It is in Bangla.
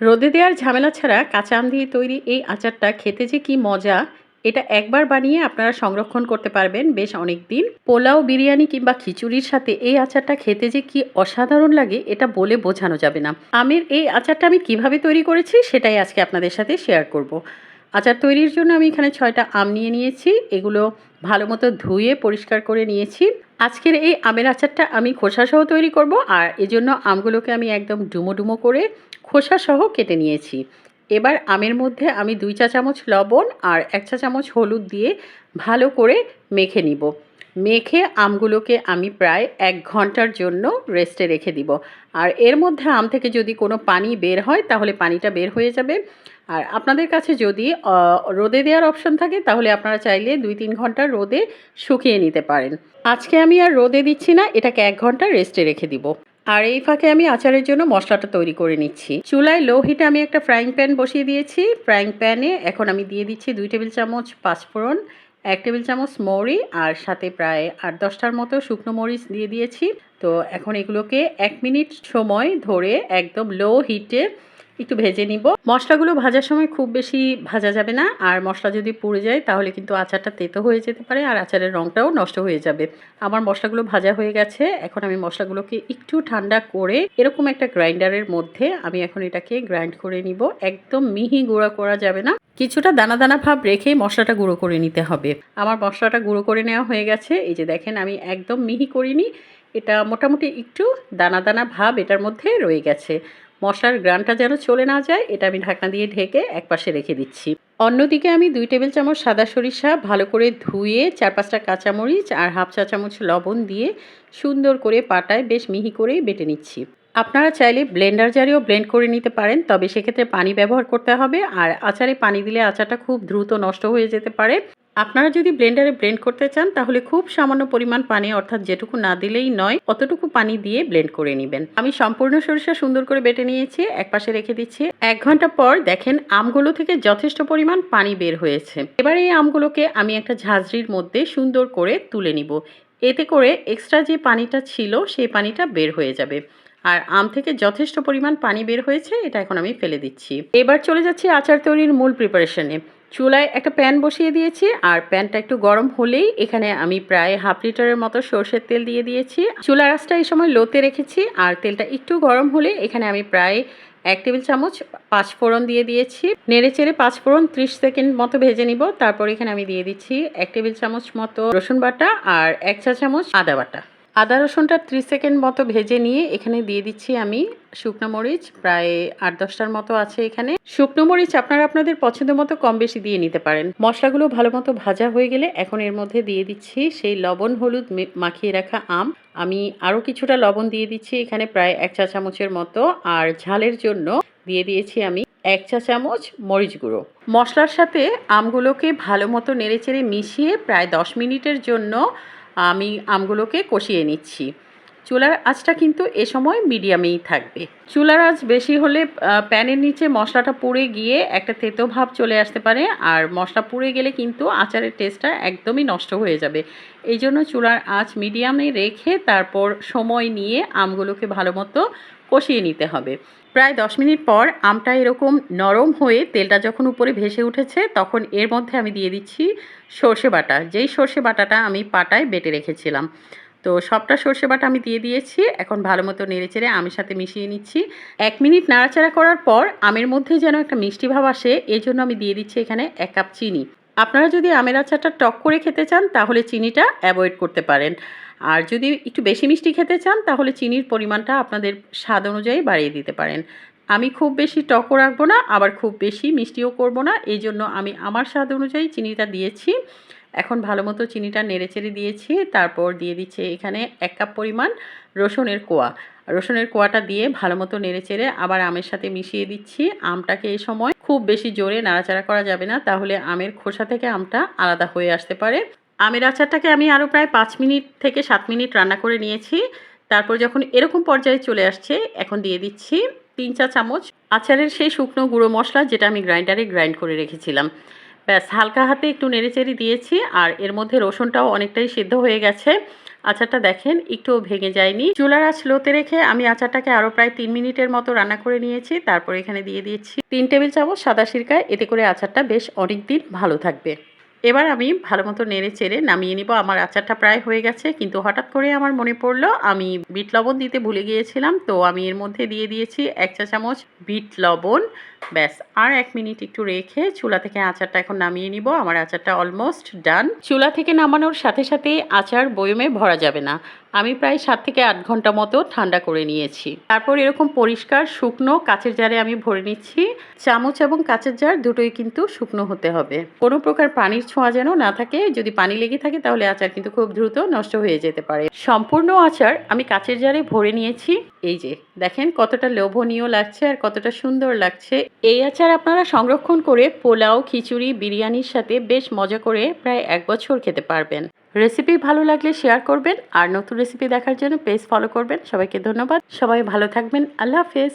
রোদে দেওয়ার ঝামেলা ছাড়া কাঁচা আম দিয়ে তৈরি এই আচারটা খেতে যে কি মজা, এটা একবার বানিয়ে আপনারা সংরক্ষণ করতে পারবেন বেশ অনেক দিন পোলাও, বিরিয়ানি কিংবা খিচুড়ির সাথে এই আচারটা খেতে যে কি অসাধারণ লাগে, এটা বলে বোঝানো যাবে না। আমের এই আচারটা আমি কীভাবে তৈরি করেছি, সেটাই আজকে আপনাদের সাথে শেয়ার করব। আচার তৈরির জন্য আমি এখানে ছয়টা আম নিয়ে নিয়েছি, এগুলো ভালো মতো ধুয়ে পরিষ্কার করে নিয়েছি। আজকের এই আমের আচারটা আমি খোসাসহ তৈরি করব, আর এজন্য আমগুলোকে আমি একদম ডুমো ডুমো করে খোসাসহ কেটে নিয়েছি। এবার আমের মধ্যে আমি দুই চা চামচ লবণ আর এক চা চামচ হলুদ দিয়ে ভালো করে মেখে নিব। মেখে আমগুলোকে আমি প্রায় এক ঘণ্টার জন্য রেস্টে রেখে দিব। আর এর মধ্যে আম থেকে যদি কোনো পানি বের হয়, তাহলে পানিটা বের হয়ে যাবে। আর আপনাদের কাছে যদি রোদে দেওয়ার অপশন থাকে, তাহলে আপনারা চাইলে দুই তিন ঘণ্টা রোদে শুকিয়ে নিতে পারেন। আজকে আমি আর রোদে দিচ্ছি না, এটাকে এক ঘণ্টা রেস্টে রেখে দিব। আর এই ফাঁকে আমি আচারের জন্য মশলাটা তৈরি করে নিচ্ছি। চুলায় লো হিটে আমি একটা ফ্রাইং প্যান বসিয়ে দিয়েছি। ফ্রাইং প্যানে এখন আমি দিয়ে দিচ্ছি দুই টেবিল চামচ পাঁচফোড়ন, এক টেবিল চামচ মৌরি আর সাথে প্রায় আট দশটার মতো শুকনো মরিচ দিয়ে দিয়েছি। তো এখন এগুলোকে এক মিনিট সময় ধরে একদম লো হিটে একটু ভেজে নিব। মশলাগুলো ভাজার সময় খুব বেশি ভাজা যাবে না। আর মশলা যদি পুড়ে যায়, তাহলে কিন্তু আচারটা তেতো হয়ে যেতে পারে আর আচারের রঙটাও নষ্ট হয়ে যাবে। আমার মশলাগুলো ভাজা হয়ে গেছে। এখন আমি মশলাগুলোকে একটু ঠান্ডা করে এরকম একটা গ্রাইন্ডারের মধ্যে আমি এখন এটাকে গ্রাইন্ড করে নিব। একদম মিহি গুঁড়া করা যাবে না। কিছুটা দানা দানা ভাব রেখে মশলাটা গুঁড়ো করে নিতে হবে। আমার মশলাটা গুঁড়ো করে নেওয়া হয়ে গেছে। এই যে দেখেন, আমি একদম মিহি করিনি। এটা মোটামুটি একটু দানা দানা ভাব এটার মধ্যে রয়ে গেছে। মশলার গ্রানটা যেন চলে না যায়, এটা আমি ঢাকনা দিয়ে ঢেকে একপাশে রেখে দিচ্ছি। অন্যদিকে আমি দুই টেবিল চামচ সাদা সরিষা ভালো করে ধুয়ে চার পাঁচটা কাঁচামরিচ আর হাফ চা চামচ লবণ দিয়ে সুন্দর করে পাটায় বেশ মিহি করেই বেটে নিচ্ছি। আপনারা চাইলে ব্লেন্ডার জারেও ব্লেন্ড করে নিতে পারেন, তবে সেক্ষেত্রে পানি ব্যবহার করতে হবে আর আচারে পানি দিলে আচারটা খুব দ্রুত নষ্ট হয়ে যেতে পারে। আপনারা যদি ব্লেন্ডারে ব্লেন্ড করতে চান, তাহলে খুব সামান্য পরিমাণ পানি, অর্থাৎ যেটুকু না দিলেই নয়, অতটুকু পানি দিয়ে ব্লেন্ড করে নেবেন। আমি সম্পূর্ণ সরিষা সুন্দর করে বেটে নিয়েছি, এক পাশে রেখে দিচ্ছি। এক ঘণ্টা পর দেখেন আমগুলো থেকে যথেষ্ট পরিমাণ পানি বের হয়েছে। এবার এই আমগুলোকে আমি একটা ঝাঁঝরির মধ্যে সুন্দর করে তুলে নিব। এতে করে এক্সট্রা যে পানিটা ছিল, সেই পানিটা বের হয়ে যাবে। আর আম থেকে যথেষ্ট পরিমাণ পানি বের হয়েছে, এটা এখন আমি ফেলে দিচ্ছি। এবার চলে যাচ্ছি আচার তৈরির মূল প্রিপারেশনে চুলায় একটা প্যান বসিয়ে দিয়েছি আর প্যানটা একটু গরম হলেই এখানে আমি প্রায় হাফ লিটারের মতো সর্ষের তেল দিয়ে দিয়েছি। চুলা আঁচটা এই সময় লোতে রেখেছি আর তেলটা একটু গরম হলে এখানে আমি প্রায় এক টেবিল চামচ পাঁচ ফোড়ন দিয়ে দিয়েছি। নেড়ে চেড়ে পাঁচ ফোড়ন ত্রিশ সেকেন্ড মতো ভেজে নিব। তারপর এখানে আমি দিয়ে দিচ্ছি এক টেবিল চামচ মতো রসুন বাটা আর এক চা চামচ আদা বাটা। আদা রসুনটা ত্রিশ সেকেন্ড মতো ভেজে নিয়ে এখানে দিয়ে দিচ্ছি আমি শুকনো মরিচ, প্রায় আট দশটার মতো আছে এখানে। শুকনো মরিচ আপনারা আপনাদের পছন্দ মতো কম বেশি দিয়ে নিতে পারেন। মশলাগুলো ভালো মতো ভাজা হয়ে গেলে এখন এর মধ্যে দিয়ে দিচ্ছি সেই লবণ, হলুদ মাখিয়ে রাখা আম। আমি আরও কিছুটা লবণ দিয়ে দিচ্ছি এখানে প্রায় এক চা চামচের মতো। আর ঝালের জন্য দিয়ে দিয়েছি আমি এক চা চামচ মরিচ গুঁড়ো। মশলার সাথে আমগুলোকে ভালো মতো নেড়েচেড়ে মিশিয়ে প্রায় দশ মিনিটের জন্য আমি আমগুলোকে কষিয়ে নিচ্ছি। চুলার আঁচটা কিন্তু এ সময় মিডিয়ামেই থাকবে। চুলার আঁচ বেশি হলে প্যানের নিচে মশলাটা পুড়ে গিয়ে একটা তেতো ভাব চলে আসতে পারে আর মশলা পুড়ে গেলে কিন্তু আচারের টেস্টটা একদমই নষ্ট হয়ে যাবে। এই জন্য চুলার আঁচ মিডিয়ামে রেখে তারপর সময় নিয়ে আমগুলোকে ভালো মতো কষিয়ে নিতে হবে। প্রায় দশ মিনিট পর আমটা এরকম নরম হয়ে তেলটা যখন উপরে ভেসে উঠেছে, তখন এর মধ্যে আমি দিয়ে দিচ্ছি সর্ষে বাটা। যেই সর্ষে বাটাটা আমি পাটায় বেটে রেখেছিলাম। তো সবটা সর্ষে বাটা আমি দিয়ে দিয়েছি। এখন ভালো মতো নেড়েচেড়ে আমের সাথে মিশিয়ে নিচ্ছি। এক মিনিট নাড়াচাড়া করার পর আমের মধ্যে যেন একটা মিষ্টি ভাব আসে এই জন্য আমি দিয়ে দিচ্ছি এখানে এক কাপ চিনি। আপনারা যদি আমের আচারটা টক করে খেতে চান, তাহলে চিনিটা অ্যাভয়েড করতে পারেন। আর যদি একটু বেশি মিষ্টি খেতে চান, তাহলে চিনির পরিমাণটা আপনাদের স্বাদ অনুযায়ী বাড়িয়ে দিতে পারেন। আমি খুব বেশি টকও রাখব না, আবার খুব বেশি মিষ্টিও করব না। এই জন্য আমি আমার স্বাদ অনুযায়ী চিনিটা দিয়েছি। এখন ভালো মতো চিনিটা নেড়েচেড়ে দিয়েছি। তারপর দিয়ে দিচ্ছে এখানে এক কাপ পরিমাণ রসুনের কোয়া। রসুনের কোয়াটা দিয়ে ভালো মতো নেড়েচেড়ে আবার আমের সাথে মিশিয়ে দিচ্ছি। আমটাকে এই সময় খুব বেশি জোরে নাড়াচাড়া করা যাবে না, তাহলে আমের খোসা থেকে আমটা আলাদা হয়ে আসতে পারে। আমের আচারটাকে আমি আরও প্রায় পাঁচ মিনিট থেকে সাত মিনিট রান্না করে নিয়েছি। তারপর যখন এরকম পর্যায়ে চলে আসছে, এখন দিয়ে দিচ্ছি তিন চা চামচ আচারের সেই শুকনো গুঁড়ো মশলা যেটা আমি গ্রাইন্ডারে গ্রাইন্ড করে রেখেছিলাম। ব্যাস, হালকা হাতে একটু নেড়েচেড়ে দিয়েছি আর এর মধ্যে রসুনটাও অনেকটাই সিদ্ধ হয়ে গেছে। আচারটা দেখেন, একটুও ভেঙে যায়নি। চুলার আঁচ লোতে রেখে আমি আচারটাকে আরও প্রায় তিন মিনিটের মতো রান্না করে নিয়েছি। তারপর এখানে দিয়ে দিয়েছি তিন টেবিল চামচ সাদা সিরকা। এতে করে আচারটা বেশ অনেক দিন ভালো থাকবে। এবার আমি ভালো মতো নেড়ে চেড়ে নামিয়ে নিব। আমার আচারটা প্রায় হয়ে গেছে, কিন্তু হঠাৎ করে আমার মনে পড়ল, আমি বিট লবণ দিতে ভুলে গিয়েছিলাম, তো আমি এর মধ্যে দিয়ে দিয়েছি এক চা চামচ বিট লবণ। ব্যাস, আর এক মিনিট একটু রেখে চুলা থেকে আচারটা এখন নামিয়ে নিব। আমার আচারটা অলমোস্ট ডান চুলা থেকে নামানোর সাথে সাথে আচার বয়মে ভরা যাবে না। আমি প্রায় সাত থেকে আট ঘণ্টা মতো ঠান্ডা করে নিয়েছি। তারপর এরকম পরিষ্কার, শুকনো কাচের জারে আমি ভরে নিচ্ছি। চামচ এবং কাচের জার দুটোই কিন্তু শুকনো হতে হবে। কোনো প্রকার পানির ছোঁয়া যেন না থাকে, যদি পানি লেগে থাকে তাহলে আচার কিন্তু খুব দ্রুত নষ্ট হয়ে যেতে পারে। সম্পূর্ণ আচার আমি কাচের জারে ভরে নিয়েছি। এই যে, দেখেন কতটা লোভনীয় লাগছে আর কতটা সুন্দর লাগছে। এই আচার আপনারা সংরক্ষণ করে পোলাও, খিচুড়ি, বিরিয়ানির সাথে বেশ মজা করে প্রায় এক বছর খেতে পারবেন। রেসিপি ভালো লাগলে শেয়ার করবেন আর নতুন রেসিপি দেখার জন্য পেজ ফলো করবেন। সবাইকে ধন্যবাদ। সবাই ভালো থাকবেন। আল্লাহ হাফেজ।